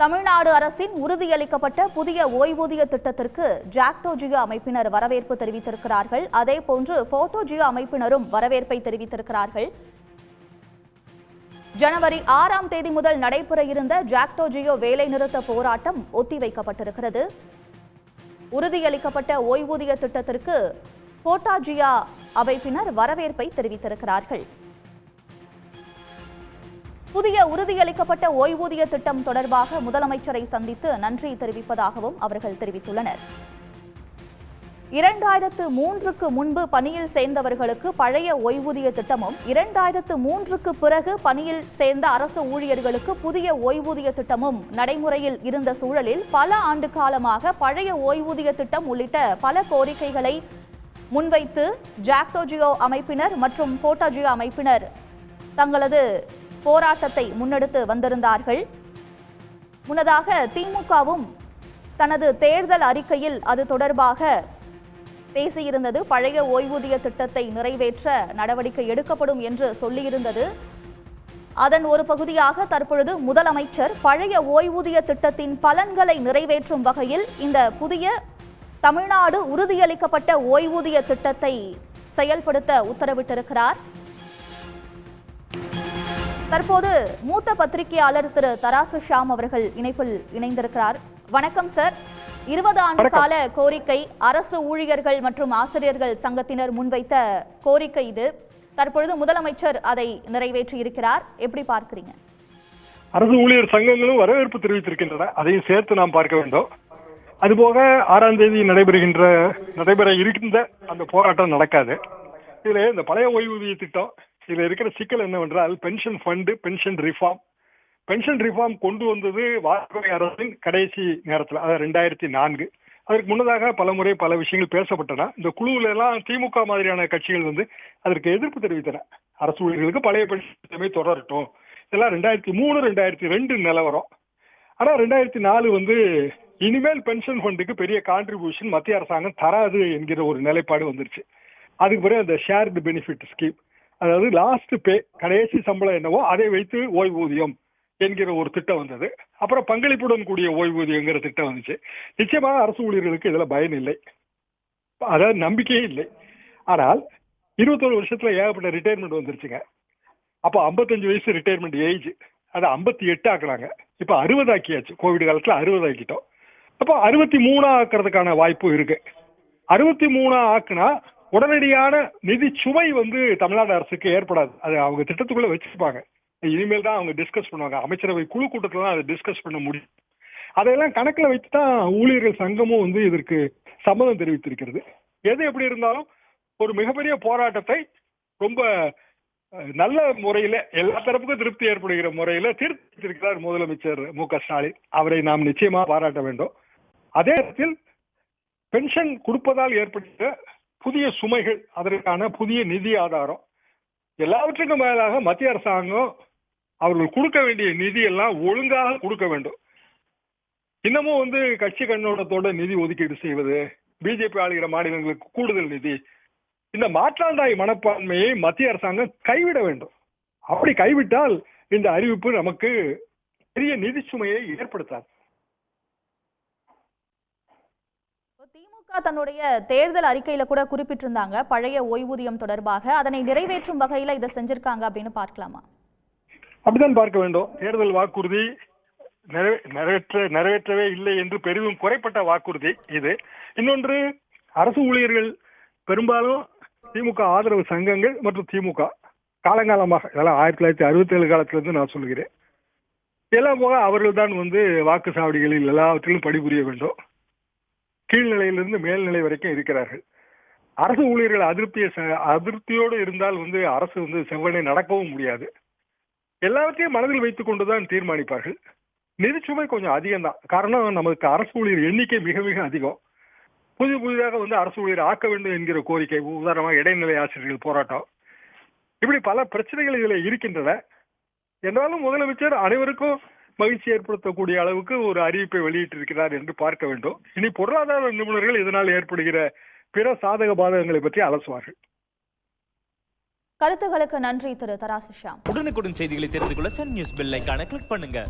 தமிழ்நாடு அரசின் உறுதியளிக்கப்பட்ட புதிய ஓய்வூதிய திட்டத்திற்கு ஜாக்டோ ஜியோ அமைப்பினர் வரவேற்பு தெரிவித்திருக்கிறார்கள். அதேபோன்று போட்டோ ஜியோ அமைப்பினரும் வரவேற்பை தெரிவித்திருக்கிறார்கள். ஜனவரி ஆறாம் தேதி முதல் நடைபெற இருந்த ஜாக்டோ ஜியோ வேலைநிறுத்த போராட்டம் ஒத்திவைக்கப்பட்டிருக்கிறது. உறுதியளிக்கப்பட்ட ஓய்வூதிய திட்டத்திற்கு போட்டாஜியா அமைப்பினர் வரவேற்பை தெரிவித்திருக்கிறார்கள். புதிய உறுதியளிக்கப்பட்ட ஓய்வூதிய திட்டம் தொடர்பாக முதலமைச்சரை சந்தித்து நன்றி தெரிவிப்பதாகவும் அவர்கள் தெரிவித்துள்ளனர். இரண்டாயிரத்து மூன்றுக்கு முன்பு பணியில் சேர்ந்தவர்களுக்கு பழைய ஓய்வூதிய திட்டமும் இரண்டாயிரத்து மூன்றுக்கு பிறகு பணியில் சேர்ந்த அரசு ஊழியர்களுக்கு புதிய ஓய்வூதிய திட்டமும் நடைமுறையில் இருந்த சூழலில் பல ஆண்டு காலமாக பழைய ஓய்வூதிய திட்டம் உள்ளிட்ட பல கோரிக்கைகளை முன்வைத்து ஜாக்டோஜியோ அமைப்பினர் மற்றும் போட்டாஜியோ அமைப்பினர் தங்களது போராட்டத்தை முன்னெடுத்து வந்திருந்தார்கள். முன்னதாக திமுகவும் தனது தேர்தல் அறிக்கையில் அது தொடர்பாக பேசியிருந்தது. பழைய ஓய்வூதிய திட்டத்தை நிறைவேற்ற நடவடிக்கை எடுக்கப்படும் என்று சொல்லியிருந்தது. அதன் ஒரு பகுதியாக தற்பொழுது முதலமைச்சர் பழைய ஓய்வூதிய திட்டத்தின் பலன்களை நிறைவேற்றும் வகையில் இந்த புதிய தமிழ்நாடு உறுதியளிக்கப்பட்ட ஓய்வூதிய திட்டத்தை செயல்படுத்த உத்தரவிட்டிருக்கிறார். தற்போது மூத்த பத்திரிகையாளர் திரு தராசு ஷாம் அவர்கள் இணைப்பில் இணைந்திருக்கிறார். வணக்கம் சார். இருபது ஆண்டு கால கோரிக்கை அரசு ஊழியர்கள் மற்றும் ஆசிரியர்கள் சங்கத்தினர் முன்வைத்த கோரிக்கை இது. தற்பொழுது முதலமைச்சர் அதை நிறைவேற்றி இருக்கிறார். எப்படி பார்க்கிறீங்க? அரசு ஊழியர் சங்கங்களும் வரவேற்பு தெரிவித்திருக்கின்றன. அதையும் சேர்த்து நாம் பார்க்க வேண்டும். அதுபோக ஆறாம் தேதி நடைபெறுகின்ற நடைபெற இருக்கின்ற அந்த போராட்டம் நடக்காது. இதுல இந்த பழைய ஓய்வூதிய திட்டம் இதுல இருக்கிற சிக்கல் என்னவென்றால் pension fund pension reform pension reform கொண்டு வந்தது வாஜ்பாய் அரசின் கடைசி நேரத்தில் அதாவது ரெண்டாயிரத்தி நான்கு. அதற்கு முன்னதாக பல முறை பல விஷயங்கள் பேசப்பட்டன. இந்த குழுவில எல்லாம் திமுக மாதிரியான கட்சிகள் வந்து அதற்கு எதிர்ப்பு தெரிவித்தன. அரசு ஊழியர்களுக்கு பழைய பென்ஷன் தொடரட்டும். இதெல்லாம் ரெண்டாயிரத்தி மூணு ரெண்டாயிரத்தி ரெண்டு நிலவரம். ஆனா ரெண்டாயிரத்தி நாலு வந்து இனிமேல் பென்ஷன் ஃபண்டுக்கு பெரிய கான்ட்ரிபியூஷன் மத்திய அரசாங்கம் தராது என்கிற ஒரு நிலைப்பாடு வந்துருச்சு. அதுக்கு பிறகு அந்த ஷேர்டு பெனிஃபிட் ஸ்கீம் அதாவது லாஸ்ட் பே கடைசி சம்பளம் என்னவோ அதை வைத்து ஓய்வூதியம் என்கிற ஒரு திட்டம் வந்தது. அப்புறம் பங்களிப்புடன் கூடிய ஓய்வூதியங்கிற திட்டம் வந்துச்சு. நிச்சயமாக அரசு ஊழியர்களுக்கு இதுல பயன் இல்லை. அதாவது நம்பிக்கையே இல்லை. ஆனால் இருபத்தொரு வருஷத்துல ஏகப்பட்ட ரிட்டையர்மெண்ட் வந்துருச்சுங்க. அப்போ ஐம்பத்தஞ்சு வயசு ரிட்டையர்மெண்ட் ஏஜ் அதை ஐம்பத்தி எட்டு ஆக்குறாங்க. இப்போ அறுபது ஆக்கியாச்சு. கோவிட் காலத்தில் அறுபது ஆக்கிட்டோம். அப்போ அறுபத்தி மூணா ஆக்குறதுக்கான வாய்ப்பு இருக்கு. அறுபத்தி மூணா ஆக்குனா உடனடியான நிதி சுமை வந்து தமிழ்நாடு அரசுக்கு ஏற்படாது. அது அவங்க திட்டத்துக்குள்ள வச்சிருப்பாங்க. இனிமேல் தான் அவங்க டிஸ்கஸ் பண்ணுவாங்க. அமைச்சரவை குழு கூட்டத்தில் தான் அதை டிஸ்கஸ் பண்ண முடியும். அதையெல்லாம் கணக்கில் வைத்து தான் ஊழியர்கள் சங்கமும் வந்து இதற்கு சம்மதம் தெரிவித்திருக்கிறது. எது எப்படி இருந்தாலும் ஒரு மிகப்பெரிய போராட்டத்தை ரொம்ப நல்ல முறையில எல்லா தரப்புக்கும் திருப்தி ஏற்படுகிற முறையில தீர்த்திருக்கிறார் முதலமைச்சர் மு க ஸ்டாலின். அவரை நாம் நிச்சயமா பாராட்ட வேண்டும். அதே நேரத்தில் பென்ஷன் கொடுப்பதால் ஏற்பட்ட புதிய சுமைகள் அதற்கான புதிய நிதி ஆதாரம். எல்லாவற்றுக்கும் மேலாக மத்திய அரசாங்கம் அவர்கள் கொடுக்க வேண்டிய நிதி எல்லாம் ஒழுங்காக கொடுக்க வேண்டும். இன்னமும் வந்து கட்சி கண்ணோட்டத்தோட நிதி ஒதுக்கீடு செய்வது பிஜேபி ஆளுகிற மாநிலங்களுக்கு கூடுதல் நிதி இந்த மாற்றாந்தாய் மனப்பான்மையை மத்திய அரசாங்கம் கைவிட வேண்டும். அப்படி கைவிட்டால் இந்த அறிவிப்பு நமக்கு பெரிய நிதி சுமையை ஏற்படுத்தாது திமுக தன்னுடைய தேர்தல் அறிக்கையில கூட குறிப்பிட்டிருந்தாங்க. பழைய ஓய்வூதியம் தொடர்பாக அதனை நிறைவேற்றும் வகையில இதை செஞ்சிருக்காங்க அப்படின்னு பார்க்கலாமா? அப்படிதான் பார்க்க வேண்டும். தேர்தல் வாக்குறுதி நிறைவேற்ற நிறைவேற்றவே இல்லை என்று பெரிதும் குறைப்பட்ட வாக்குறுதி இது. இன்னொன்று அரசு ஊழியர்கள் பெரும்பாலும் திமுக ஆதரவு சங்கங்கள் மற்றும் திமுக காலங்காலமாக இதெல்லாம் ஆயிரத்தி தொள்ளாயிரத்தி அறுபத்தி ஏழு காலத்திலிருந்து நான் சொல்கிறேன் எல்லாம் போக அவர்கள் தான் வந்து வாக்கு சாவடிகளில் எல்லாவற்றிலும் பணிபுரிய வேண்டும். கீழ்நிலையிலிருந்து மேல்நிலை வரைக்கும் இருக்கிறார்கள். அரசு ஊழியர்கள் அதிருப்தியை அதிருப்தியோடு இருந்தால் வந்து அரசு வந்து செவ்வனே நடக்கவும் முடியாது. எல்லாவற்றையும் மனதில் வைத்துக் கொண்டுதான் தீர்மானிப்பார்கள். நிதிச்சுமை கொஞ்சம் அதிகம் தான் காரணம் நமக்கு அரசு ஊழியர் எண்ணிக்கை மிக மிக அதிகம். புதிய புதிதாக வந்து அரசு ஊழியர் ஆக்க வேண்டும் என்கிற கோரிக்கை உதாரணமாக இடைநிலை ஆசிரியர்கள் போராட்டம். இப்படி பல பிரச்சனைகள் இதில் இருக்கின்றன. என்றாலும் முதலமைச்சர் அனைவருக்கும் மகிழ்ச்சி ஏற்படுத்தக்கூடிய அளவுக்கு ஒரு அறிவிப்பை வெளியிட்டிருக்கிறார் என்று பார்க்க வேண்டும். இனி பொருளாதார நிபுணர்கள் இதனால் ஏற்படுகிற பிற சாதக பாதகங்களை பற்றி அலசுவார்கள். கருத்துகளுக்கு நன்றி திரு தராசு ஷியாம். உடனுக்குடன் செய்திகளை தெரிந்து கொள்ள சன் நியூஸ் பெல் ஐகானை கிளிக் பண்ணுங்க.